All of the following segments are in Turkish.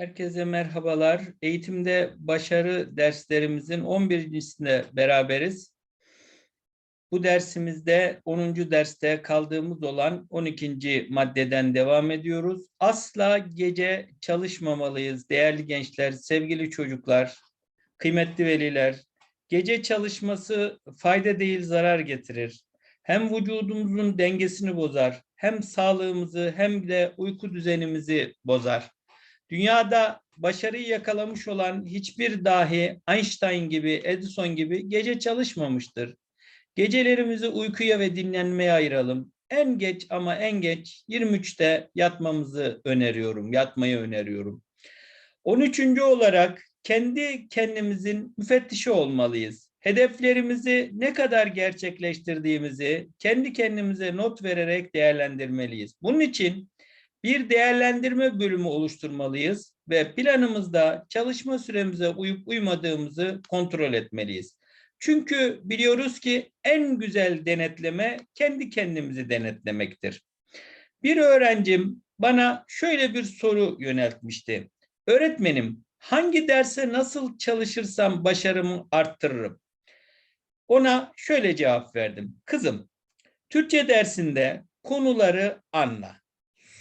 Herkese merhabalar. Eğitimde başarı derslerimizin 11.sinde beraberiz. Bu dersimizde 10. derste kaldığımız olan 12. maddeden devam ediyoruz. Asla gece çalışmamalıyız değerli gençler, sevgili çocuklar, kıymetli veliler. Gece çalışması fayda değil zarar getirir. Hem vücudumuzun dengesini bozar, hem sağlığımızı hem de uyku düzenimizi bozar. Dünyada başarıyı yakalamış olan hiçbir dahi Einstein gibi, Edison gibi gece çalışmamıştır. Gecelerimizi uykuya ve dinlenmeye ayıralım. En geç ama en geç 23'te yatmamızı öneriyorum, yatmayı öneriyorum. 13. olarak kendi kendimizin müfettişi olmalıyız. Hedeflerimizi ne kadar gerçekleştirdiğimizi kendi kendimize not vererek değerlendirmeliyiz. Bunun için bir değerlendirme bölümü oluşturmalıyız ve planımızda çalışma süremize uyup uymadığımızı kontrol etmeliyiz. Çünkü biliyoruz ki en güzel denetleme kendi kendimizi denetlemektir. Bir öğrencim bana şöyle bir soru yöneltmişti. Öğretmenim hangi derse nasıl çalışırsam başarımı arttırırım? Ona şöyle cevap verdim. Kızım, Türkçe dersinde konuları anla.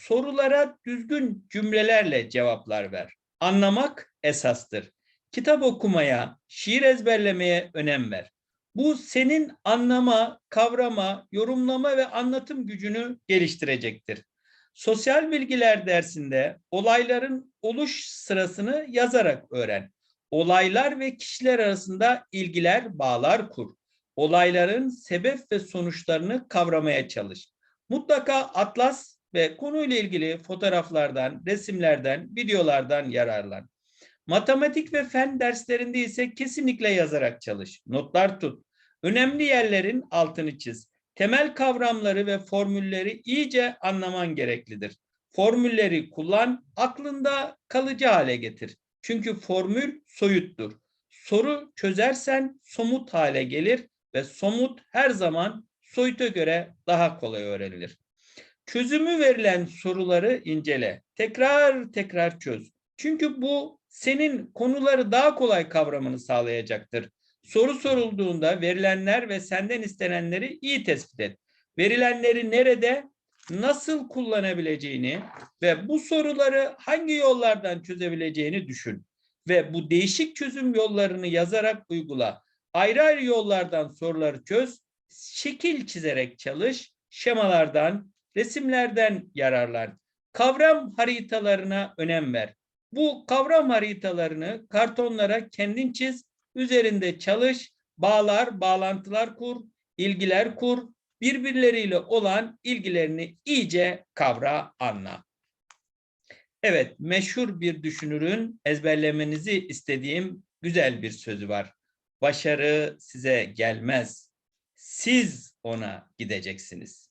Sorulara düzgün cümlelerle cevaplar ver. Anlamak esastır. Kitap okumaya, şiir ezberlemeye önem ver. Bu senin anlama, kavrama, yorumlama ve anlatım gücünü geliştirecektir. Sosyal bilgiler dersinde olayların oluş sırasını yazarak öğren. Olaylar ve kişiler arasında ilgiler, bağlar kur. Olayların sebep ve sonuçlarını kavramaya çalış. Mutlaka atlas ve konuyla ilgili fotoğraflardan, resimlerden, videolardan yararlan. Matematik ve fen derslerinde ise kesinlikle yazarak çalış. Notlar tut. Önemli yerlerin altını çiz. Temel kavramları ve formülleri iyice anlaman gereklidir. Formülleri kullan, aklında kalıcı hale getir. Çünkü formül soyuttur. Soru çözersen somut hale gelir ve somut her zaman soyuta göre daha kolay öğrenilir. Çözümü verilen soruları incele. Tekrar tekrar çöz. Çünkü bu senin konuları daha kolay kavramını sağlayacaktır. Soru sorulduğunda verilenler ve senden istenenleri iyi tespit et. Verilenleri nerede, nasıl kullanabileceğini ve bu soruları hangi yollardan çözebileceğini düşün. Ve bu değişik çözüm yollarını yazarak uygula. Ayrı ayrı yollardan soruları çöz, şekil çizerek çalış, şemalardan, resimlerden yararlan. Kavram haritalarına önem ver. Bu kavram haritalarını kartonlara kendin çiz, üzerinde çalış, bağlar, bağlantılar kur, ilgiler kur, birbirleriyle olan ilgilerini iyice kavra, anla. Evet, meşhur bir düşünürün ezberlemenizi istediğim güzel bir sözü var. Başarı size gelmez. Siz ona gideceksiniz.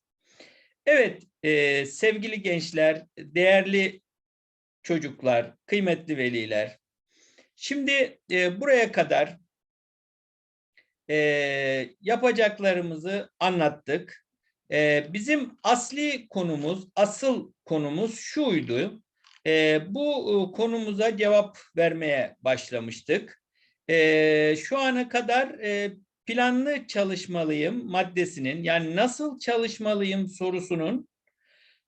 Evet, e, sevgili gençler, değerli çocuklar, kıymetli veliler. Şimdi e, buraya kadar e, yapacaklarımızı anlattık. E, bizim asli konumuz, asıl konumuz şuydu. E, bu e, konumuza cevap vermeye başlamıştık. E, şu ana kadar e, planlı çalışmalıyım maddesinin yani nasıl çalışmalıyım sorusunun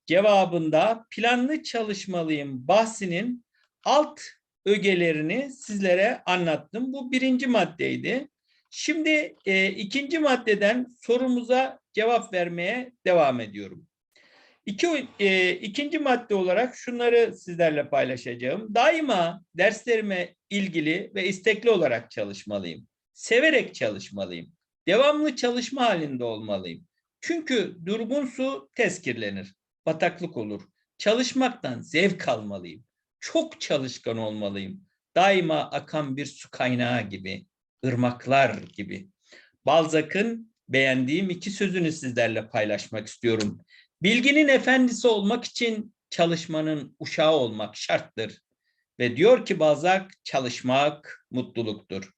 cevabında planlı çalışmalıyım bahsinin alt ögelerini sizlere anlattım. Bu birinci maddeydi. Şimdi e, ikinci maddeden sorumuza cevap vermeye devam ediyorum. İki, e, ikinci madde olarak şunları sizlerle paylaşacağım. Daima derslerime ilgili ve istekli olarak çalışmalıyım. Severek çalışmalıyım. Devamlı çalışma halinde olmalıyım. Çünkü durgun su tezkirlenir bataklık olur. Çalışmaktan zevk almalıyım. Çok çalışkan olmalıyım. Daima akan bir su kaynağı gibi, ırmaklar gibi. Balzac'ın beğendiğim iki sözünü sizlerle paylaşmak istiyorum. Bilginin efendisi olmak için çalışmanın uşağı olmak şarttır. Ve diyor ki Balzac çalışmak mutluluktur.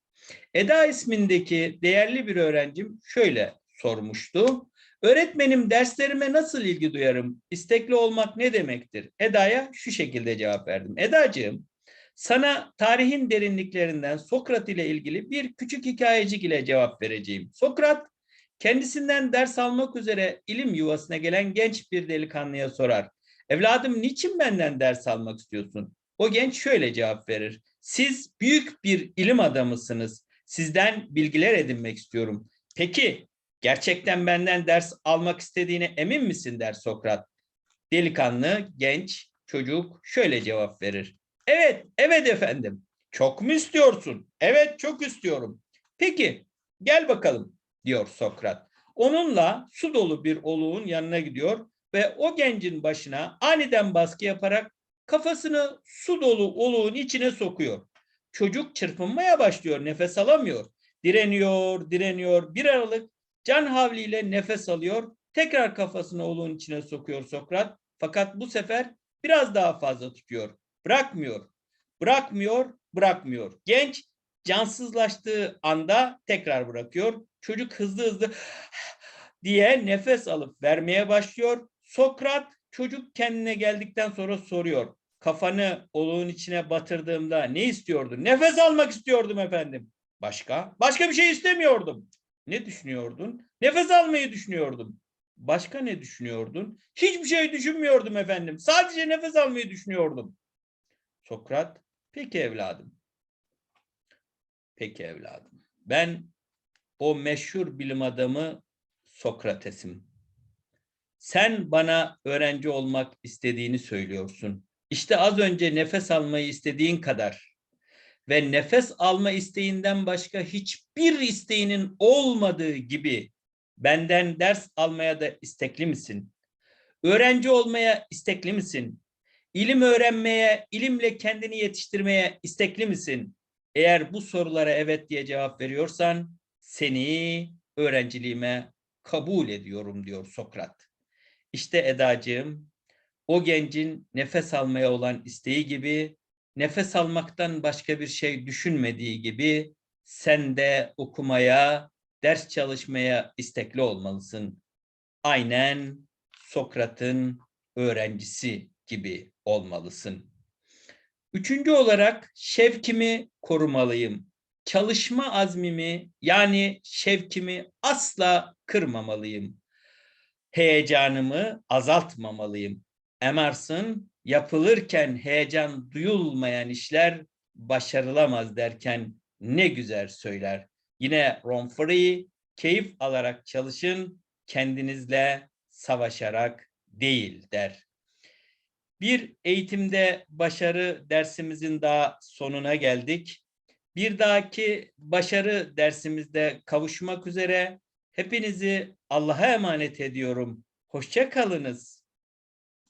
Eda ismindeki değerli bir öğrencim şöyle sormuştu. Öğretmenim derslerime nasıl ilgi duyarım? İstekli olmak ne demektir? Eda'ya şu şekilde cevap verdim. Edacığım Sana tarihin derinliklerinden Sokrat ile ilgili bir küçük hikayecik ile cevap vereceğim. Sokrat kendisinden ders almak üzere ilim yuvasına gelen genç bir delikanlıya sorar. Evladım niçin benden ders almak istiyorsun? O genç şöyle cevap verir. Siz büyük bir ilim adamısınız. Sizden bilgiler edinmek istiyorum. Peki gerçekten benden ders almak istediğine emin misin der Sokrat. Delikanlı, genç, çocuk şöyle cevap verir. Evet, evet efendim. Çok mu istiyorsun? Evet, çok istiyorum. Peki, gel bakalım diyor Sokrat. Onunla su dolu bir oluğun yanına gidiyor ve o gencin başına aniden baskı yaparak kafasını su dolu oluğun içine sokuyor. Çocuk çırpınmaya başlıyor, nefes alamıyor. Direniyor, direniyor. Bir aralık can havliyle nefes alıyor. Tekrar kafasını oluğun içine sokuyor Sokrat. Fakat bu sefer biraz daha fazla tutuyor. Bırakmıyor. Bırakmıyor, bırakmıyor. Genç cansızlaştığı anda tekrar bırakıyor. Çocuk hızlı hızlı diye nefes alıp vermeye başlıyor. Sokrat çocuk kendine geldikten sonra soruyor. Kafanı oluğun içine batırdığımda ne istiyordun? Nefes almak istiyordum efendim. Başka? Başka bir şey istemiyordum. Ne düşünüyordun? Nefes almayı düşünüyordum. Başka ne düşünüyordun? Hiçbir şey düşünmüyordum efendim. Sadece nefes almayı düşünüyordum. Sokrat, peki evladım. Peki evladım. Ben o meşhur bilim adamı Sokrates'im. Sen bana öğrenci olmak istediğini söylüyorsun. İşte az önce nefes almayı istediğin kadar ve nefes alma isteğinden başka hiçbir isteğinin olmadığı gibi benden ders almaya da istekli misin? Öğrenci olmaya istekli misin? İlim öğrenmeye, ilimle kendini yetiştirmeye istekli misin? Eğer bu sorulara evet diye cevap veriyorsan seni öğrenciliğime kabul ediyorum diyor Sokrat. İşte Edacığım o gencin nefes almaya olan isteği gibi nefes almaktan başka bir şey düşünmediği gibi sen de okumaya, ders çalışmaya istekli olmalısın. Aynen Sokrat'ın öğrencisi gibi olmalısın. Üçüncü olarak şevkimi korumalıyım. Çalışma azmimi yani şevkimi asla kırmamalıyım. Heyecanımı azaltmamalıyım. Emerson yapılırken heyecan duyulmayan işler başarılamaz derken ne güzel söyler. Yine Ron Free, keyif alarak çalışın, kendinizle savaşarak değil der. Bir eğitimde başarı dersimizin daha sonuna geldik. Bir dahaki başarı dersimizde kavuşmak üzere hepinizi Allah'a emanet ediyorum. Hoşça kalınız.